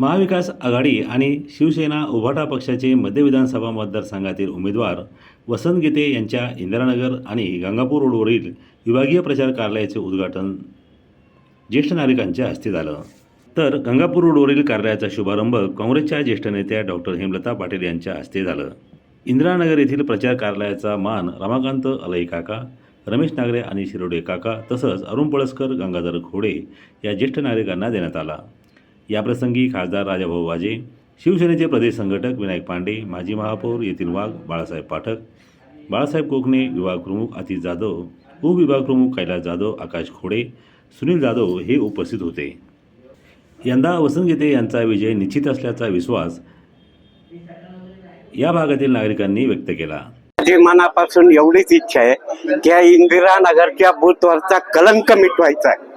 महाविकास आघाडी आणि शिवसेना उभाटा पक्षाचे मध्य विधानसभा मतदारसंघातील उमेदवार वसंत गीते यांच्या इंदिरानगर आणि गंगापूर रोडवरील विभागीय प्रचार कार्यालयाचे उद्घाटन ज्येष्ठ नागरिकांच्या हस्ते झालं. तर गंगापूर रोडवरील कार्यालयाचा शुभारंभ काँग्रेसच्या ज्येष्ठ नेत्या डॉक्टर हेमलता पाटील यांच्या हस्ते झालं. इंदिरानगर येथील प्रचार कार्यालयाचा मान रमाकांत अलई काका रमेश नागरे आणि शिरोडे काका तसंच अरुण पळसकर गंगाधर खोडे या ज्येष्ठ नागरिकांना देण्यात आला. याप्रसंगी खासदार राजाभाऊ वाजे शिवसेनेचे प्रदेश संघटक विनायक पांडे माजी महापौर येथील वाघ बाळासाहेब पाठक बाळासाहेब कोकणे विभाग प्रमुख अतिश जाधव उपविभाग प्रमुख कैलास जाधव आकाश खोडे सुनील जाधव हे उपस्थित होते. यंदा वसंत गीते यांचा विजय निश्चित असल्याचा विश्वास या भागातील नागरिकांनी व्यक्त केला. माझी मनापासून एवढीच इच्छा आहे की इंदिरा नगरच्या बूथवरचा कलंक मिटवायचा आहे.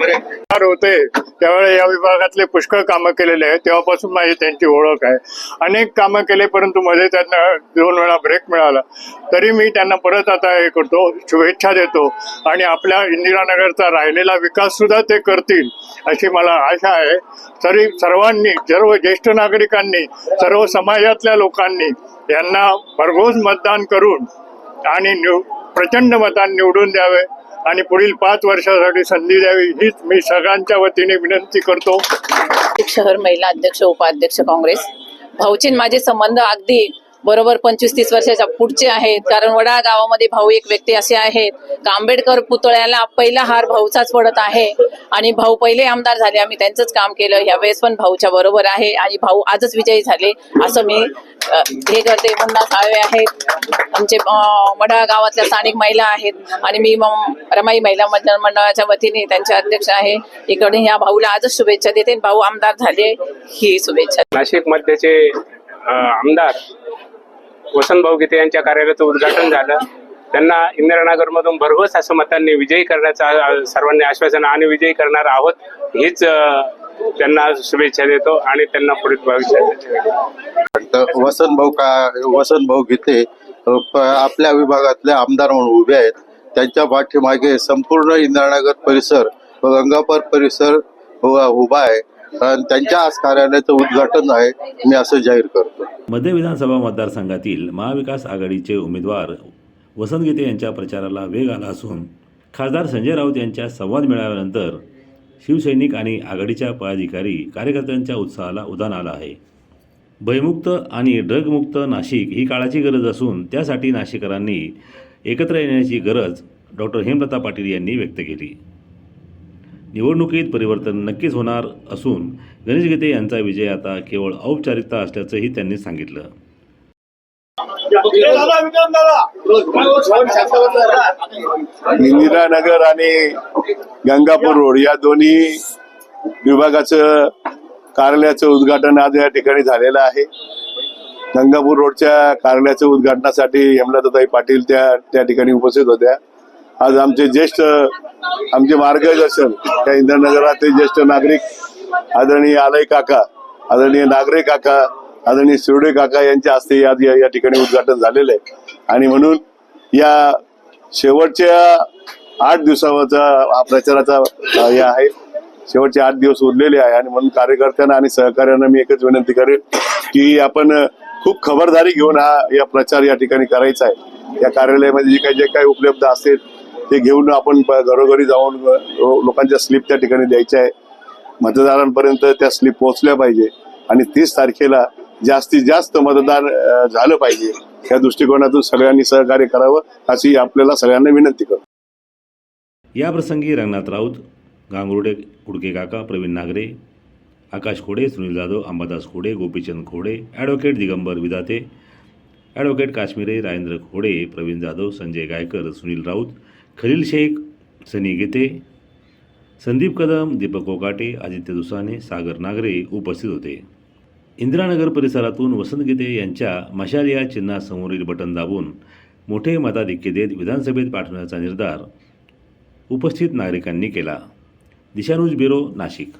होते. त्यावेळेस या विभागातले पुष्कळ कामं केलेले आहेत. तेव्हापासून माझी त्यांची ओळख आहे. अनेक कामं केले परंतु मध्ये त्यांना दोन वेळा ब्रेक मिळाला. तरी मी त्यांना परत आता हे करतो शुभेच्छा देतो. आणि आपल्या इंदिरानगरचा राहिलेला विकास सुद्धा ते करतील अशी मला आशा आहे. तरी सर्वांनी सर्व ज्येष्ठ नागरिकांनी सर्व समाजातल्या लोकांनी यांना भरघोस मतदान करून आणि निव प्रचंड मतान निवडून द्यावे. आणि पुढील पाच वर्षासाठी संधी द्यावी हीच मी सगळ्यांच्या वतीने विनंती करतो. शहर महिला अध्यक्ष उपाध्यक्ष काँग्रेस. भाऊचीन माझे संबंध अगदी बरोबर पंचवीस तीस वर्षाच्या पुढचे आहेत. कारण वडा गावामध्ये भाऊ एक व्यक्ती असे आहेत. का आंबेडकर पुतळ्याला पहिला हार भाऊचाच पडत आहे. आणि भाऊ पहिले आमदार झाले. आम्ही त्यांचंच काम केलं. यावेळेस पण भाऊच्या बरोबर आहे. आणि भाऊ आजच विजयी झाले. असं मी हे करते. मुन्ना साळवे आहेत. आमचे अ, वडा गावातल्या स्थानिक महिला आहेत. आणि मी रमाई महिला मंडळ मंडळाच्या वतीने त्यांचे अध्यक्ष आहे. इकडे ह्या भाऊला आजच शुभेच्छा देते. भाऊ आमदार झाले. ही शुभेच्छा. नाशिक मध्यचे आमदार वसंतभाऊ गीते यांच्या कार्यालयाचं उद्घाटन झालं. त्यांना इंदिरानगरमधून भरघोस असं मतांनी विजयी करण्याचं सर्वांनी आश्वासन आणि विजयी करणार आहोत हीच त्यांना शुभेच्छा देतो आणि त्यांना पुढील भविष्यात तर वसंत भाऊ का वसंत भाऊ गीते आपल्या विभागातले आमदार म्हणून उभे आहेत. त्यांच्या पाठीमागे संपूर्ण इंदिरानगर परिसर व गंगापूर परिसर उभा आहे. त्यांच्या आज कार्यालयाचं उद्घाटन आहे. मी असं जाहीर करतो. मध्य विधानसभा मतदारसंघातील महाविकास आघाडीचे उमेदवार वसंत गीते यांच्या प्रचाराला वेग आला असून खासदार संजय राऊत यांच्या संवाद मिळाल्यानंतर शिवसैनिक आणि आघाडीच्या पदाधिकारी कार्यकर्त्यांच्या उत्साहाला उधाण आलं आहे. भयमुक्त आणि ड्रगमुक्त नाशिक ही काळाची गरज असून त्यासाठी नाशिकरांनी एकत्र येण्याची गरज डॉक्टर हेमलता पाटील यांनी व्यक्त केली. निवडणुकीत परिवर्तन नक्कीच होणार असून गणेश गीते यांचा विजय आता केवळ औपचारिकता असल्याचंही त्यांनी सांगितलं. इंदिरानगर आणि गंगापूर रोड या दोन्ही विभागाचं कार्यालयाचं उद्घाटन आज या ठिकाणी झालेलं आहे. गंगापूर रोडच्या कार्यालयाच्या उद्घाटनासाठी हेमलताताई पाटील त्या त्या ठिकाणी उपस्थित होत्या. आज आमचे ज्येष्ठ आमचे मार्गदर्शन त्या इंद्रनगरातील ज्येष्ठ नागरिक आदरणीय आलय काका आदरणीय नागरे काका आदरणीय शिरोडे काका यांच्या हस्ते आज या या ठिकाणी उद्घाटन झालेलं आहे. आणि म्हणून या शेवटच्या आठ दिवसाचा हा प्रचाराचा हे आहे. शेवटचे आठ दिवस उरलेले आहे आणि म्हणून कार्यकर्त्यांना आणि सहकार्यांना मी एकच विनंती करेन की आपण खूप खबरदारी घेऊन हा या प्रचार या ठिकाणी करायचा आहे. या कार्यालयामध्ये जे काही जे काही उपलब्ध असेल ते घेऊन आपण प- घरोघरी जाऊन लोकांच्या स्लिप त्या ठिकाणी द्यायच्या आहे. मतदारांपर्यंत त्या स्लिप पोहोचल्या पाहिजे. आणि तीस तारखेला जास्तीत जास्त मतदान झालं पाहिजे. या दृष्टिकोनातून सगळ्यांनी सहकार्य करावं अशी आपल्याला सगळ्यांना विनंती करतो. याप्रसंगी रंगनाथ राऊत गांगरुडे कुडके काका प्रवीण नागरे आकाश खोडे सुनील जाधव अंबादास खोडे गोपीचंद खोडे ॲडव्होकेट दिगंबर विदाते ॲडव्होकेट काश्मीरे राजेंद्र खोडे प्रवीण जाधव संजय गायकर सुनील राऊत खलील शेख सनी गीते संदीप कदम दीपक कोकाटे आदित्य दुसाने सागर नागरे उपस्थित होते. इंदिरानगर परिसरातून वसंत गीते यांच्या मशाल या चिन्हासमोरील बटन दाबून मोठे मताधिक्य देत विधानसभेत पाठवण्याचा निर्धार उपस्थित नागरिकांनी केला. दिशानुज ब्युरो नाशिक.